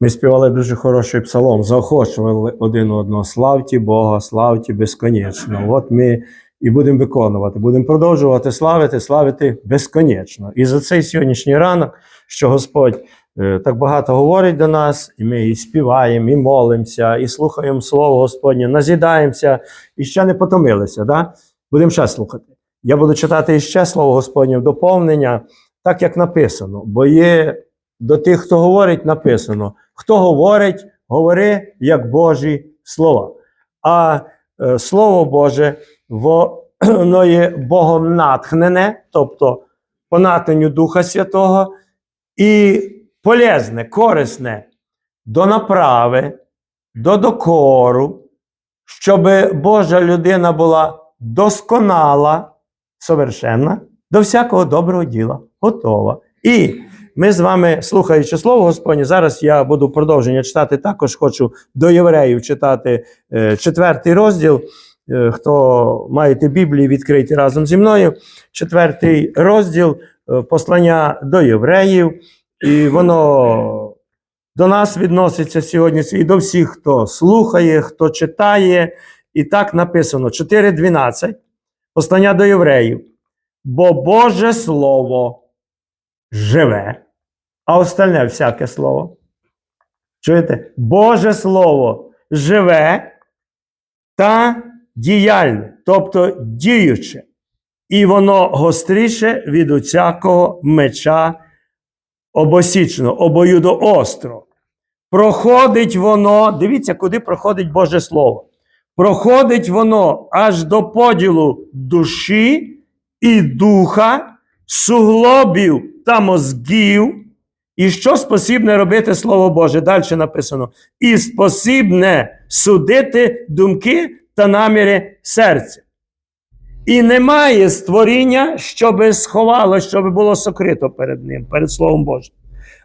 Ми співали дуже хороший псалом, заохочували один одного. Славті Бога, славті безконечно. От ми і будемо виконувати, будемо продовжувати славити, славити безконечно. І за цей сьогоднішній ранок, що Господь е, так багато говорить до нас, і ми і співаємо, і молимося, і слухаємо Слово Господнє, назідаємося і ще не потомилися. Да? Будемо ще слухати. Я буду читати іще Слово Господнє в доповнення, так як написано, бо є до тих, хто говорить, написано: хто говорить, говори як Божі слова. А е, Слово Боже, воно є Богом натхнене, тобто по натхненню Духа Святого, і полезне, корисне до направи, до докору, щоб Божа людина була досконала, совершенна, до всякого доброго діла, готова. І ми з вами, слухаючи слово Господнє, зараз я буду продовження читати. Також хочу до євреїв читати е, четвертий розділ. Е, хто маєте Біблії, відкрийте разом зі мною. Четвертий розділ е, послання до євреїв, і воно до нас відноситься сьогодні і до всіх, хто слухає, хто читає. І так написано: 4.12. Послання до євреїв. Бо Боже Слово живе, а остальне всяке слово. Чуєте? Боже Слово живе та діяльне, тобто діюче, і воно гостріше від усякого меча обосічного, обоюдоостро. Проходить воно, дивіться, куди проходить Боже Слово. Проходить воно аж до поділу душі і духа, суглобів та мозгів. І що спосібне робити Слово Боже? Далі написано: і спосібне судити думки та наміри серця. І немає створіння, щоби сховало, щоб було сокрито перед ним, перед Словом Божим.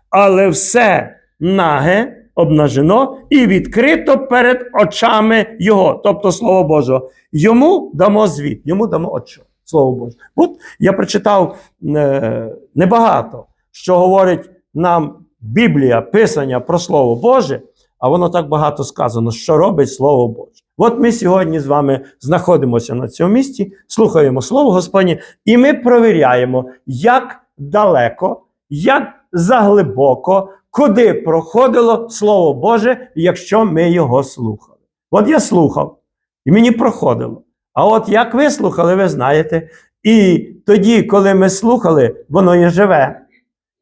Але все наге, обнажено і відкрито перед очами Його, тобто Слово Божого. Йому дамо звіт, йому дамо очо. Слово Боже. От я прочитав е, небагато, що говорить нам Біблія, Писання про Слово Боже, а воно так багато сказано, що робить Слово Боже. От ми сьогодні з вами знаходимося на цьому місці, слухаємо Слово Господнє, і ми провіряємо, як далеко, як заглибоко, куди проходило Слово Боже, якщо ми його слухали. От я слухав, і мені проходило. А от як ви слухали, ви знаєте. І тоді, коли ми слухали, воно є живе.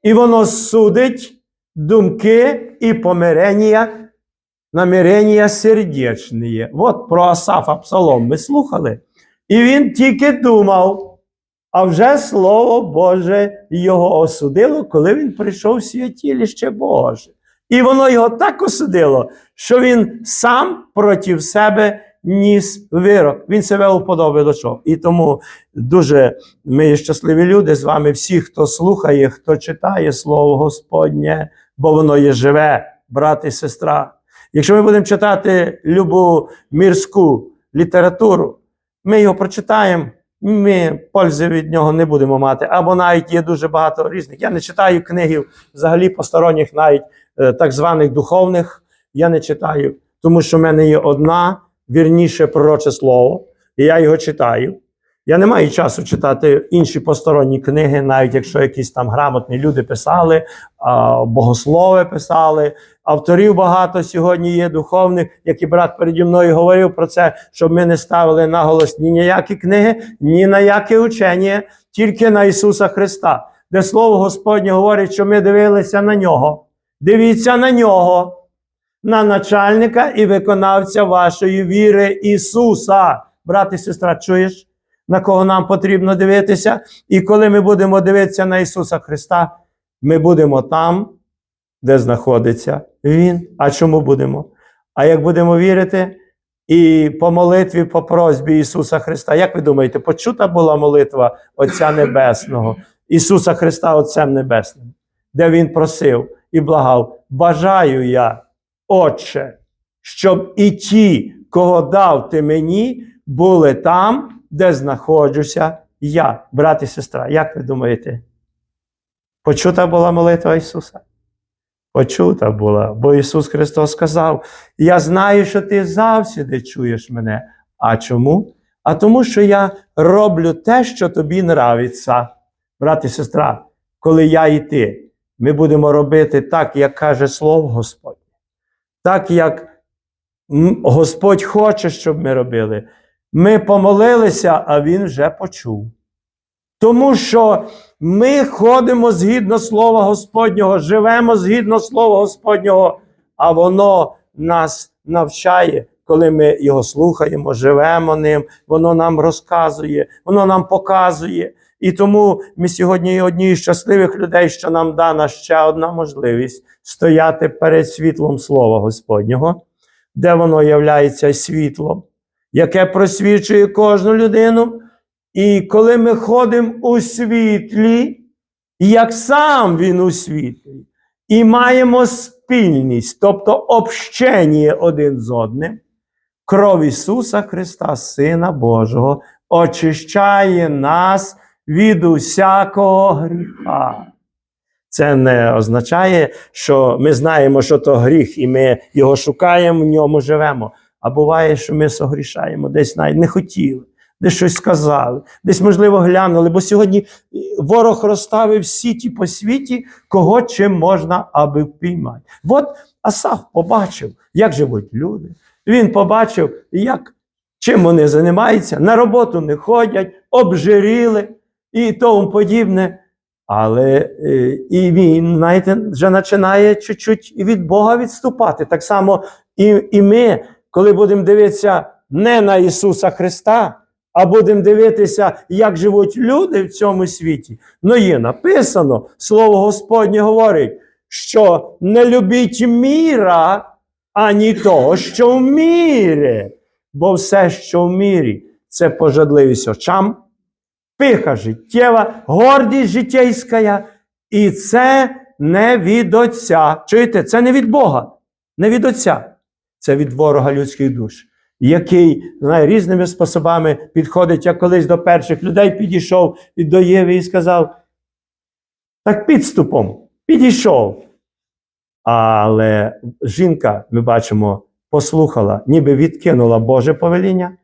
І воно судить думки і помирення, намірення сердечні. От про Асафа Псалом ми слухали. І він тільки думав, а вже Слово Боже його осудило, коли він прийшов в святіліще Боже. І воно його так осудило, що він сам проти себе ніс вирок. Він себе уподобає до чого. І тому дуже ми щасливі люди з вами, всі, хто слухає, хто читає Слово Господнє, бо воно є живе, брат і сестра. Якщо ми будемо читати любу мірську літературу, ми його прочитаємо. Ми пользи від нього не будемо мати. Або навіть є дуже багато різних. Я не читаю книги взагалі посторонніх, навіть е, так званих духовних. Я не читаю, тому що в мене є одна вірніше пророче слово, і я його читаю. Я не маю часу читати інші посторонні книги, навіть якщо якісь там грамотні люди писали, богослови писали. Авторів багато сьогодні є духовних, як і брат переді мною говорив про це, щоб ми не ставили наголос ні на які книги, ні на яке учення, тільки на Ісуса Христа, де Слово Господнє говорить, що ми дивилися на нього. Дивіться на нього на начальника і виконавця вашої віри Ісуса. Брат і сестра, чуєш, на кого нам потрібно дивитися? І коли ми будемо дивитися на Ісуса Христа, ми будемо там, де знаходиться Він. А чому будемо? А як будемо вірити і по молитві, по просьбі Ісуса Христа, як ви думаєте, почута була молитва Отця Небесного, Ісуса Христа Отцем Небесним, де Він просив і благав, бажаю я. Отче, щоб і ті, кого дав ти мені, були там, де знаходжуся я, брат і сестра. Як ви думаєте? Почута була молитва Ісуса? почута була. Бо Ісус Христос сказав: Я знаю, що ти завсіди чуєш мене. А чому? А тому, що я роблю те, що тобі нравиться. Брат і сестра, коли я і ти, ми будемо робити так, як каже Слово Господнє, так, як Господь хоче, щоб ми робили. Ми помолилися, а Він вже почув. Тому що ми ходимо згідно Слова Господнього, живемо згідно Слова Господнього, а воно нас навчає, коли ми його слухаємо, живемо ним, воно нам розказує, воно нам показує. І тому ми сьогодні одні з щасливих людей, що нам дана ще одна можливість стояти перед світлом Слова Господнього, де воно являється світлом, яке просвічує кожну людину. І коли ми ходимо у світлі, як сам він у світлі, і маємо спільність, тобто общення один з одним, кров Ісуса Христа, Сина Божого, очищає нас від усякого гріха. Це не означає, що ми знаємо, що то гріх, і ми його шукаємо, в ньому живемо. А буває, що ми согрішаємо, десь навіть не хотіли, десь щось сказали, десь, можливо, глянули. Бо сьогодні ворог розставив сіті по світі, кого чим можна, аби впіймати. От Асаф побачив, як живуть люди. Він побачив, як, чим вони займаються, на роботу не ходять, обжиріли і тому подібне. Але е, і він, знаєте, вже починає чуть-чуть від Бога відступати. Так само і, і ми, коли будемо дивитися не на Ісуса Христа, а будемо дивитися, як живуть люди в цьому світі. Ну є написано, Слово Господнє говорить, що не любіть міра, ані того, що в мірі. Бо все, що в мірі, це пожадливість очам, пиха життєва, гордість життєйська, і це не від Отця. Чуєте, це не від Бога, не від Отця, це від ворога людських душ, який знає, різними способами підходить. Я колись до перших людей підійшов і до Єви і сказав: так підступом підійшов. Але жінка, ми бачимо, послухала, ніби відкинула Боже повеління,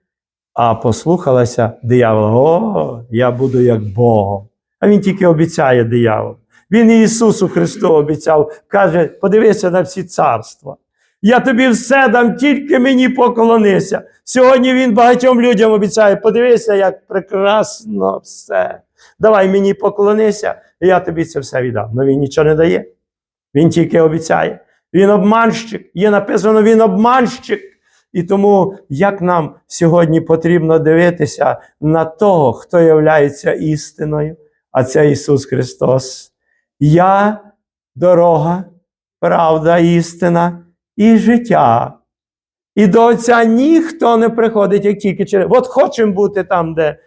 а послухалася диявола. О, я буду як Богом. А він тільки обіцяє диявол. Він Ісусу Христу обіцяв, каже: подивися на всі царства. Я тобі все дам, тільки мені поклонися. Сьогодні він багатьом людям обіцяє, подивися, як прекрасно все. Давай мені поклонися, і я тобі це все віддам. Но він нічого не дає. Він тільки обіцяє. Він обманщик. Є написано, він обманщик. І тому як нам сьогодні потрібно дивитися на того, хто являється істиною, а це Ісус Христос. Я дорога, правда, істина і життя. І до Отця ніхто не приходить, як тільки через. От хочемо бути там, де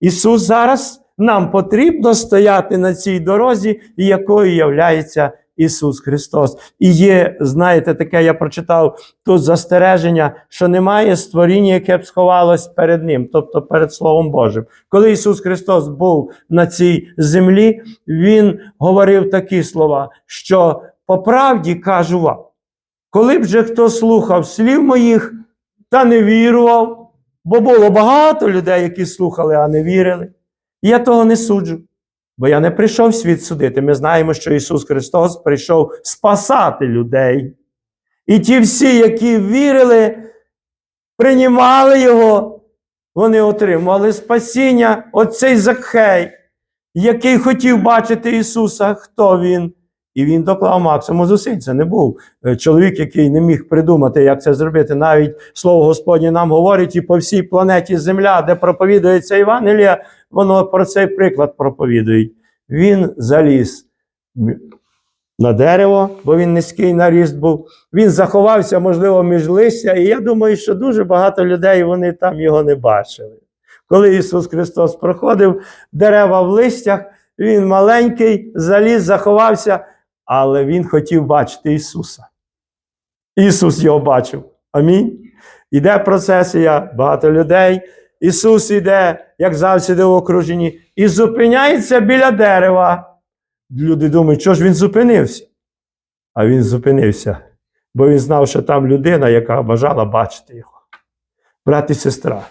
Ісус зараз. Нам потрібно стояти на цій дорозі, якою являється Ісус Христос. І є, знаєте, таке я прочитав тут застереження, що немає створіння, яке б сховалось перед Ним, тобто перед Словом Божим. Коли Ісус Христос був на цій землі, Він говорив такі слова, що по правді кажу вам, коли б же хто слухав слів моїх та не вірував, бо було багато людей, які слухали, а не вірили. Я того не суджу. Бо я не прийшов світ судити. Ми знаємо, що Ісус Христос прийшов спасати людей. І ті всі, які вірили, приймали Його, вони отримали спасіння. Оцей Закхей, який хотів бачити Ісуса, хто він. І він доклав максимум зусиль. Це не був е, чоловік, який не міг придумати, як це зробити. Навіть слово Господнє нам говорить, і по всій планеті Земля, де проповідується Євангелія, воно про цей приклад проповідують. Він заліз на дерево, бо він низький на ріст був. Він заховався, можливо, між листя. І я думаю, що дуже багато людей вони там його не бачили. Коли Ісус Христос проходив дерева в листях, він маленький, заліз, заховався, але Він хотів бачити Ісуса. Ісус його бачив. Амінь. Іде процесія, багато людей. Ісус іде, як завжди в окруженні, і зупиняється біля дерева. Люди думають, що ж він зупинився? А він зупинився, бо він знав, що там людина, яка бажала бачити його. Брат і сестра,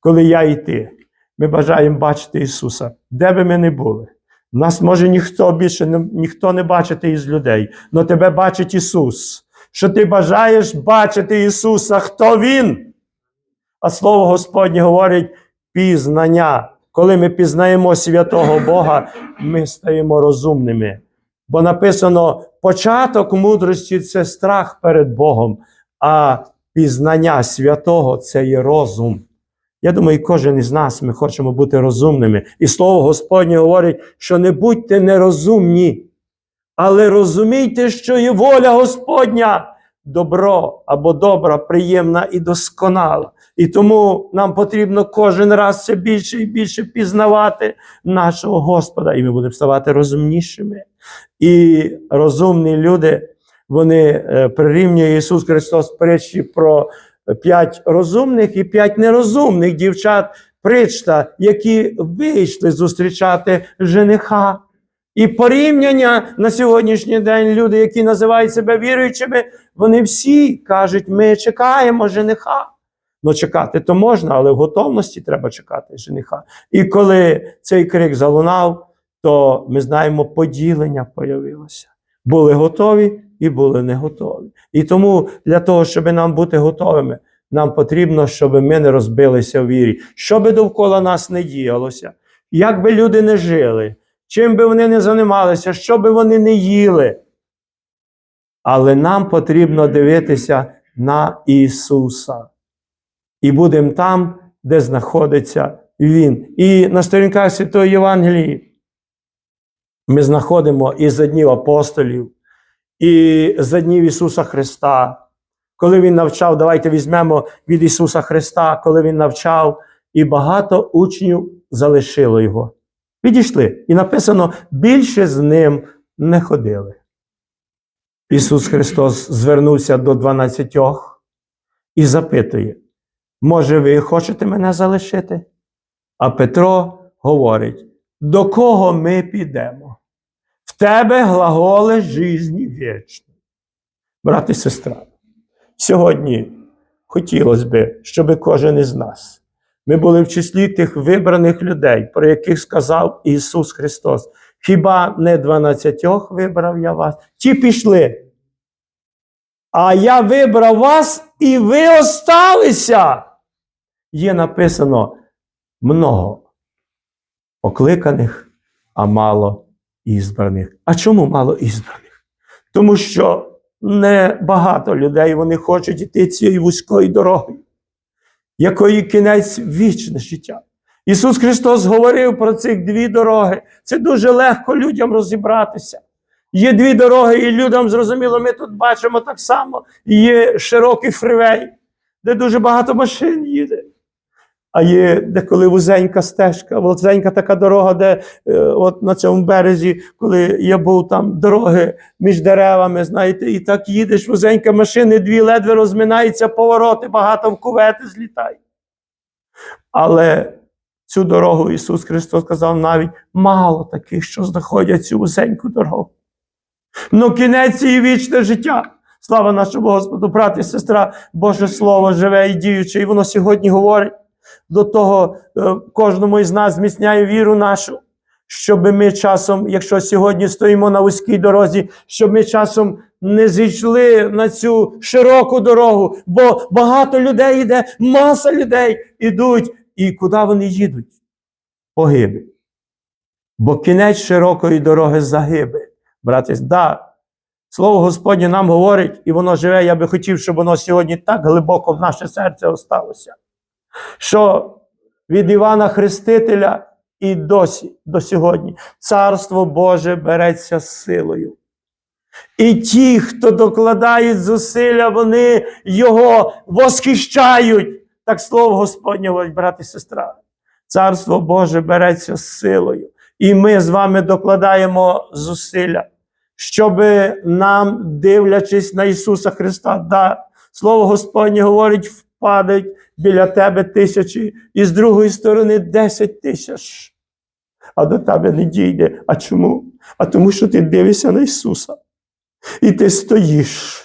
коли я і ти, ми бажаємо бачити Ісуса, де би ми не були. Нас може ніхто більше ніхто не бачити із людей, але тебе бачить Ісус. Що ти бажаєш бачити Ісуса, хто Він? А Слово Господнє говорить пізнання. Коли ми пізнаємо святого Бога, ми стаємо розумними. Бо написано: початок мудрості це страх перед Богом, а пізнання святого це є розум. Я думаю, кожен із нас ми хочемо бути розумними. І слово Господнє говорить, що не будьте нерозумні, але розумійте, що є воля Господня добро або добра, приємна і досконала. І тому нам потрібно кожен раз все більше і більше пізнавати нашого Господа, і ми будемо ставати розумнішими. І розумні люди, вони е, прирівнює Ісус Христос притчі про п'ять розумних і п'ять нерозумних дівчат причта, які вийшли зустрічати жениха. І порівняння на сьогоднішній день люди, які називають себе віруючими, вони всі кажуть, ми чекаємо жениха. Ну, чекати то можна, але в готовності треба чекати жениха. І коли цей крик залунав, то ми знаємо, поділення появилося. Були готові і були не готові. І тому для того, щоб нам бути готовими, нам потрібно, щоб ми не розбилися в вірі, що би довкола нас не діялося, як би люди не жили, чим би вони не займалися, що би вони не їли. Але нам потрібно дивитися на Ісуса. І будемо там, де знаходиться Він. І на сторінках Святої Євангелії ми знаходимо і за днів апостолів, і за днів Ісуса Христа. Коли Він навчав, давайте візьмемо від Ісуса Христа, коли Він навчав, і багато учнів залишило Його. Відійшли. І написано: більше з ним не ходили. Ісус Христос звернувся до дванадцятьох і запитує: Може, ви хочете мене залишити? А Петро говорить: до кого ми підемо? Тебе глаголи жизні вічні. Брат і сестра, сьогодні хотілося б, щоб кожен із нас ми були в числі тих вибраних людей, про яких сказав Ісус Христос. Хіба не дванадцятьох вибрав я вас? Ті пішли. А я вибрав вас, і ви осталися. Є написано много покликаних, а мало ізбраних. А чому мало ізбраних? Тому що не багато людей вони хочуть йти цією вузькою дорогою, якої кінець вічне життя. Ісус Христос говорив про цих дві дороги. Це дуже легко людям розібратися. Є дві дороги, і людям зрозуміло, ми тут бачимо так само. Є широкий фривей, де дуже багато машин їде. А є деколи вузенька стежка, вузенька така дорога, де е, от на цьому березі, коли я був там дороги між деревами, знаєте, і так їдеш, вузенька машини, дві ледве розминаються, повороти, багато в кувети злітають. Але цю дорогу Ісус Христос сказав навіть мало таких, що знаходять цю вузеньку дорогу. Ну, кінець і вічне життя. Слава нашому Господу, брат і сестра, Боже Слово живе і діюче, і воно сьогодні говорить до того, е, кожному із нас зміцняє віру нашу, щоб ми часом, якщо сьогодні стоїмо на вузькій дорозі, щоб ми часом не зійшли на цю широку дорогу, бо багато людей йде, маса людей ідуть. І куди вони їдуть? Погибель. Бо кінець широкої дороги загибель. Брати, да, Слово Господнє нам говорить, і воно живе. Я би хотів, щоб воно сьогодні так глибоко в наше серце осталося. Що від Івана Хрестителя і досі, до сьогодні, Царство Боже береться силою. І ті, хто докладають зусилля, вони його восхищають. Так слово Господнє брат і сестра. Царство Боже береться силою. І ми з вами докладаємо зусилля, щоб нам, дивлячись на Ісуса Христа, да, Слово Господнє говорить, впадуть біля тебе тисячі, і з другої сторони десять тисяч. А до тебе не дійде. А чому? А тому, що ти дивишся на Ісуса. І ти стоїш.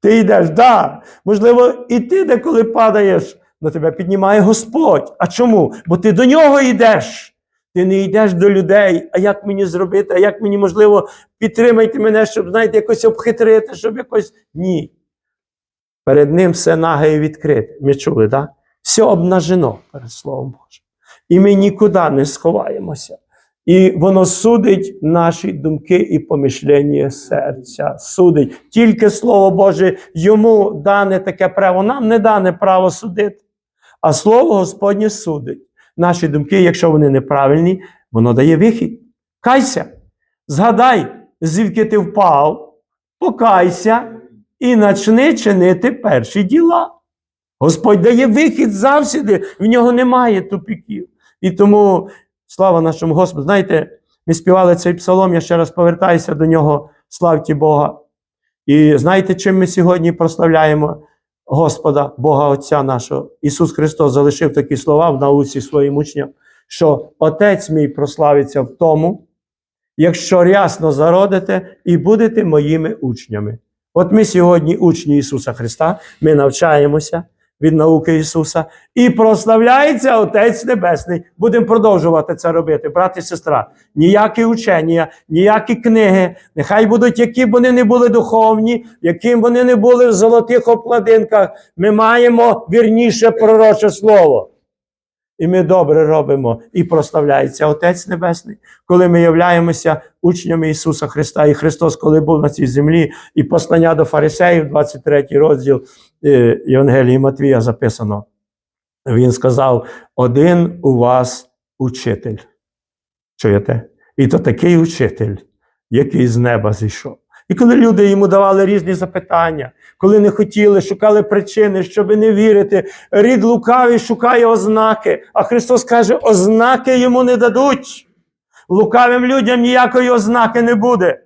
Ти йдеш, да, можливо, і ти деколи падаєш, але тебе піднімає Господь. А чому? Бо ти до нього йдеш. Ти не йдеш до людей, а як мені зробити, а як мені, можливо, підтримайте мене, щоб, знаєте, якось обхитрити, щоб якось. Ні. Перед ним все наге і відкрите. Ми чули, так? Все обнажено перед Словом Божим. І ми нікуди не сховаємося. І воно судить наші думки і помишлення серця. Судить. Тільки Слово Боже йому дане таке право. Нам не дане право судити. А Слово Господнє судить. Наші думки, якщо вони неправильні, воно дає вихід. Кайся. Згадай, звідки ти впав, покайся і почни чинити перші діла. Господь дає вихід завсіди, в нього немає тупіків. І тому слава нашому Господу. Знаєте, ми співали цей псалом, я ще раз повертаюся до нього, славті Бога. І знаєте, чим ми сьогодні прославляємо Господа, Бога Отця нашого? Ісус Христос залишив такі слова в науці своїм учням, що Отець мій прославиться в тому, якщо рясно зародите і будете моїми учнями. От ми сьогодні учні Ісуса Христа, ми навчаємося від науки Ісуса, і прославляється Отець Небесний. Будемо продовжувати це робити, брат і сестра. Ніякі учення, ніякі книги, нехай будуть, які б вони не були духовні, яким вони не були в золотих обкладинках. Ми маємо вірніше пророче слово. І ми добре робимо, і прославляється Отець Небесний, коли ми являємося учнями Ісуса Христа. І Христос, коли був на цій землі, і послання до фарисеїв, 23 розділ е, Євангелії Матвія записано. Він сказав: один у вас учитель. Чуєте? І то такий учитель, який з неба зійшов. І коли люди йому давали різні запитання, коли не хотіли, шукали причини, щоб не вірити, рід лукавий шукає ознаки, а Христос каже, ознаки йому не дадуть. Лукавим людям ніякої ознаки не буде.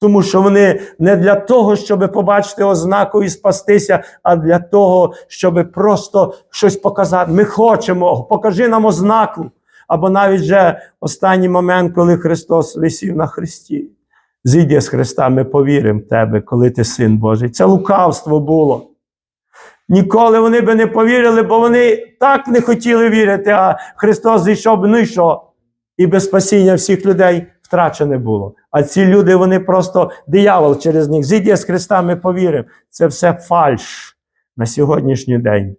Тому що вони не для того, щоб побачити ознаку і спастися, а для того, щоб просто щось показати. Ми хочемо, покажи нам ознаку. Або навіть вже останній момент, коли Христос висів на Христі. Зійди з Христа, ми повіримо в тебе, коли ти син Божий. Це лукавство було. Ніколи вони би не повірили, бо вони так не хотіли вірити, а Христос зійшов, ну і що? І без спасіння всіх людей втрачене було. А ці люди, вони просто диявол через них. Зійди з Христа, ми повіримо. Це все фальш на сьогоднішній день.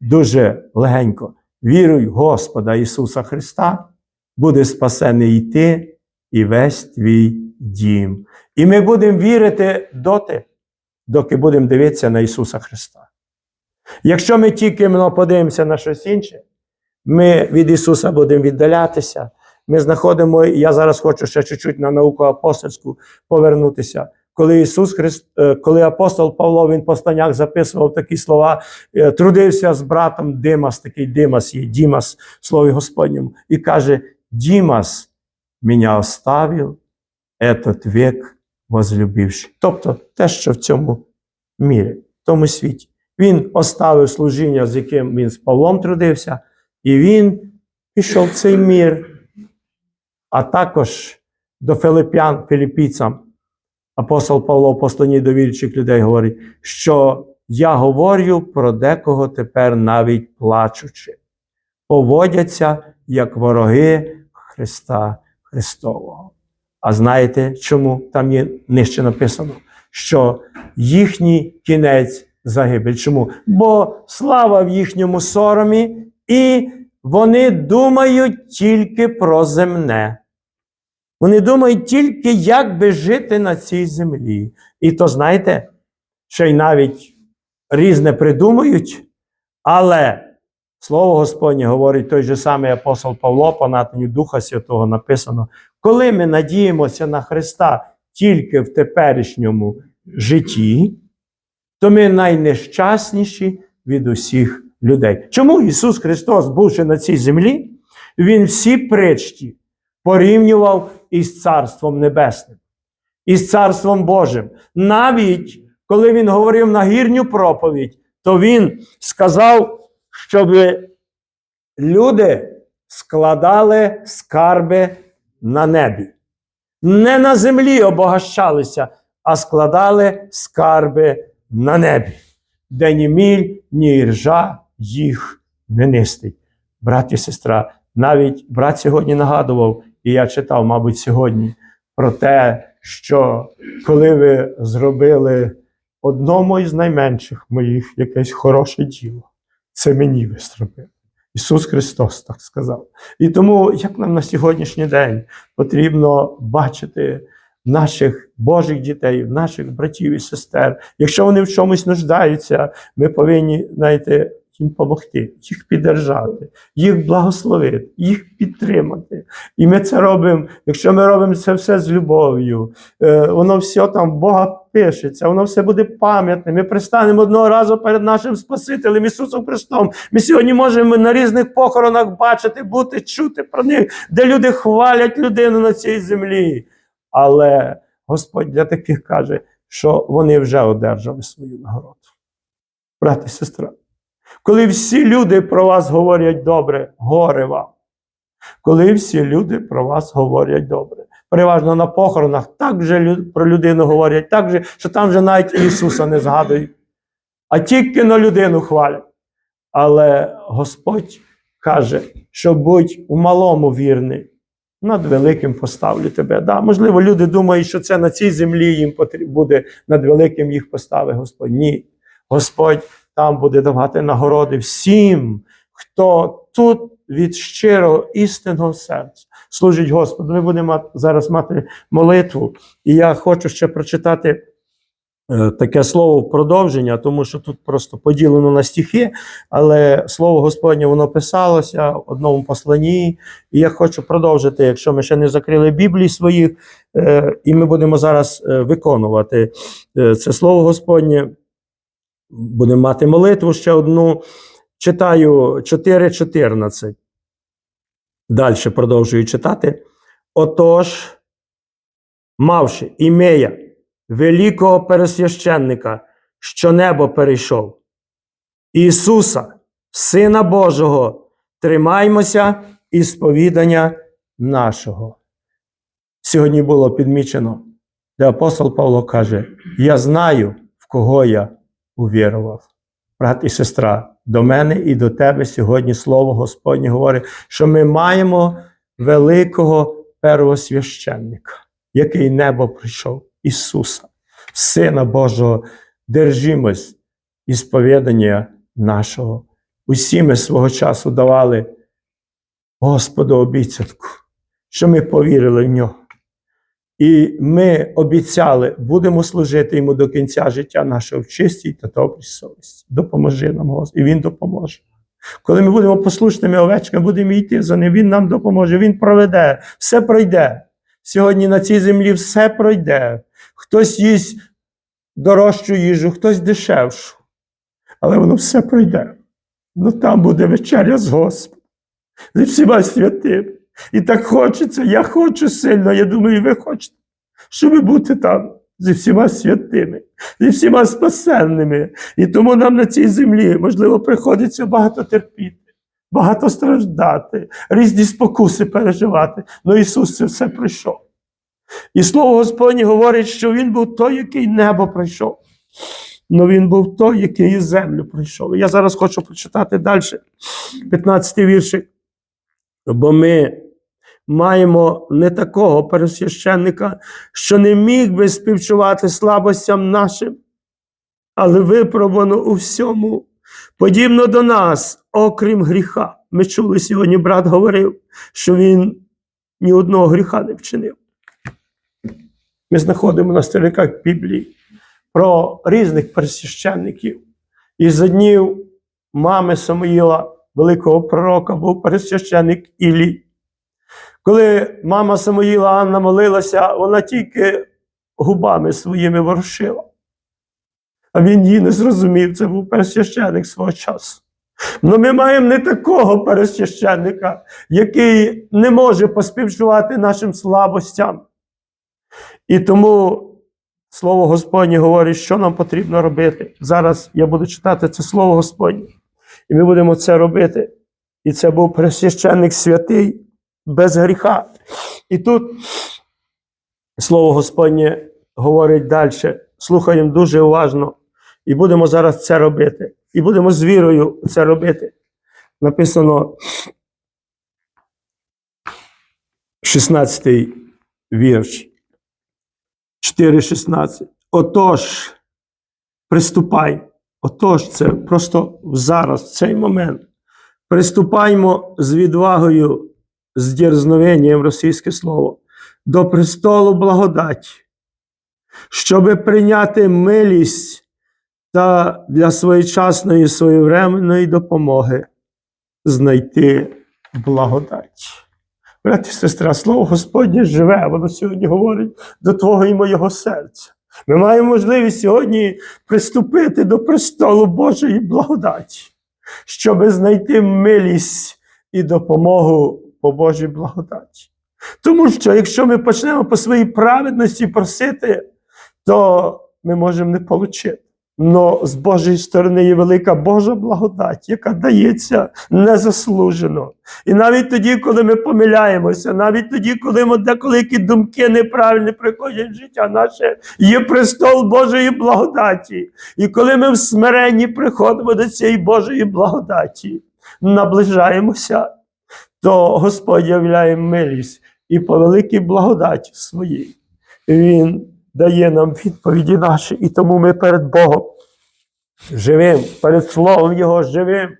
Дуже легенько. Віруй Господа Ісуса Христа, буде спасений і ти, і весь твій дім. І ми будемо вірити доти, доки будемо дивитися на Ісуса Христа. Якщо ми тільки ну, подивимося на щось інше, ми від Ісуса будемо віддалятися. Ми знаходимо, і я зараз хочу ще чуть-чуть на науку апостольську повернутися. Коли Ісус Христ, е, коли апостол Павло він по станях записував такі слова, е, трудився з братом Димас, такий Димас є, Дімас в слові Господньому, і каже: Дімас мене оставив, этот век возлюбивши. Тобто те, що в цьому мірі, в тому світі. Він оставив служіння, з яким він з Павлом трудився, і він пішов в цей мір. А також до Филип'ян, філіппійцям, апостол Павло, послані до віруючих людей, говорить, що я говорю про декого тепер навіть плачучи, поводяться як вороги Христа Христового. А знаєте, чому там є нижче написано? Що їхній кінець загибель. Чому? Бо слава в їхньому соромі, і вони думають тільки про земне. Вони думають тільки, як би жити на цій землі. І то, знаєте, ще й навіть різне придумують, але Слово Господнє говорить той же самий апостол Павло, по натню Духа Святого написано, коли ми надіємося на Христа тільки в теперішньому житті, то ми найнещасніші від усіх людей. Чому Ісус Христос, бувши на цій землі, Він всі причті порівнював із Царством Небесним, із Царством Божим. Навіть коли Він говорив на гірню проповідь, то Він сказав, щоб люди складали скарби на небі. Не на землі обогащалися, а складали скарби на небі, де ні міль, ні ржа їх не нистить. Брат і сестра, навіть брат сьогодні нагадував, і я читав, мабуть, сьогодні, про те, що коли ви зробили одному із найменших моїх якесь хороше діло, це мені ви зробили. Ісус Христос так сказав. І тому, як нам на сьогоднішній день потрібно бачити наших Божих дітей, наших братів і сестер, якщо вони в чомусь нуждаються, ми повинні, знаєте, їм допомогти, їх піддержати, їх благословити, їх підтримати. І ми це робимо, якщо ми робимо це все з любов'ю, е, воно все там Бога пишеться, воно все буде пам'ятне. Ми пристанемо одного разу перед нашим Спасителем Ісусом Христом. Ми сьогодні можемо на різних похоронах бачити, бути, чути про них, де люди хвалять людину на цій землі. Але Господь для таких каже, що вони вже одержали свою нагороду. Брат і сестра, коли всі люди про вас говорять добре, горе вам. Коли всі люди про вас говорять добре. Переважно на похоронах так лю- про людину говорять, так же, що там вже навіть Ісуса не згадують, а тільки на людину хвалять. Але Господь каже, що будь у малому вірний, над великим поставлю тебе. Да, можливо, люди думають, що це на цій землі їм буде над великим їх поставить Господь. Ні. Господь там буде давати нагороди всім, хто тут від щирого істинного серця служить Господу. Ми будемо зараз мати молитву. І я хочу ще прочитати е, таке слово в продовження, тому що тут просто поділено на стихи, але слово Господнє воно писалося в одному посланні. І я хочу продовжити, якщо ми ще не закрили Біблії своїх, е, і ми будемо зараз е, виконувати це слово Господнє. Будемо мати молитву ще одну. Читаю 4.14. Далі продовжую читати. Отож, мавши імея великого пересвященника, що небо перейшов, Ісуса, Сина Божого, тримаймося і сповідання нашого. Сьогодні було підмічено, де апостол Павло каже: Я знаю, в кого я увірував. Брат і сестра, до мене і до тебе сьогодні слово Господнє говорить, що ми маємо великого первосвященника, який небо прийшов, Ісуса, Сина Божого, держимось і сповідання нашого. Усі ми свого часу давали Господу обіцянку, що ми повірили в нього. І ми обіцяли, будемо служити йому до кінця життя нашого в чистій та добрій совісті. Допоможи нам, Господь, і Він допоможе. Коли ми будемо послушними овечками, будемо йти за ним, Він нам допоможе, Він проведе, все пройде. Сьогодні на цій землі все пройде. Хтось їсть дорожчу їжу, хтось дешевшу. Але воно все пройде. Ну там буде вечеря з Господом, зі всіма святими. І так хочеться, я хочу сильно, я думаю, ви хочете, щоб бути там зі всіма святими, зі всіма спасенними. І тому нам на цій землі, можливо, приходиться багато терпіти, багато страждати, різні спокуси переживати. Ну Ісус це все пройшов. І слово Господнє говорить, що Він був той, який небо пройшов. Ну він був той, який і землю пройшов. Я зараз хочу прочитати далі, 15-й віршик. Бо ми маємо не такого пересвященника, що не міг би співчувати слабостям нашим, але випробано у всьому, подібно до нас, окрім гріха. Ми чули сьогодні, брат говорив, що він ні одного гріха не вчинив. Ми знаходимо на сторінках Біблії про різних пересвященників. І за днів мами Самуїла, великого пророка, був пересвященник Ілій. Коли мама Самуїла Анна молилася, вона тільки губами своїми ворушила. А він її не зрозумів, це був пересвященник свого часу. Але ми маємо не такого пересвященника, який не може поспівчувати нашим слабостям. І тому Слово Господнє говорить, що нам потрібно робити. Зараз я буду читати це Слово Господнє. І ми будемо це робити. І це був пресвященник святий без гріха. І тут Слово Господнє говорить далі. Слухаємо дуже уважно. І будемо зараз це робити. І будемо з вірою це робити. Написано 16 вірш. 4.16. Отож, приступай. Отож, це просто зараз, в цей момент. Приступаймо з відвагою, з дерзновенням, російське слово, до престолу благодаті, щоби прийняти милість та для своєчасної своєвременної допомоги знайти благодать. Брати і сестра, слово Господнє живе, воно сьогодні говорить до твого і моєго серця. Ми маємо можливість сьогодні приступити до престолу Божої благодаті, щоб знайти милість і допомогу по Божій благодаті. Тому що якщо ми почнемо по своїй праведності просити, то ми можемо не отримати. Но з Божої сторони є велика Божа благодать, яка дається незаслужено. І навіть тоді, коли ми помиляємося, навіть тоді, коли ми деколи які думки неправильні приходять в життя наше, є престол Божої благодаті. І коли ми в смиренні приходимо до цієї Божої благодаті, наближаємося, то Господь являє милість і по великій благодаті своїй. Він дає нам відповіді наші, і тому ми перед Богом живим, перед Словом Його живим.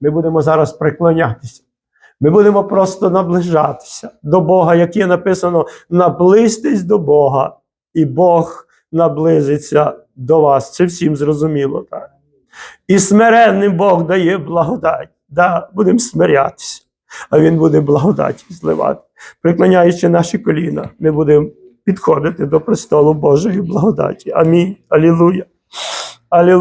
Ми будемо зараз приклонятися. Ми будемо просто наближатися до Бога, як є написано, наблизьтесь до Бога, і Бог наблизиться до вас. Це всім зрозуміло, так? І смиренним Бог дає благодать. Да, будемо смирятися, а Він буде благодаті зливати. Приклоняючи наші коліна, ми будемо підходити до престолу Божої благодаті. Амінь. Алілуя.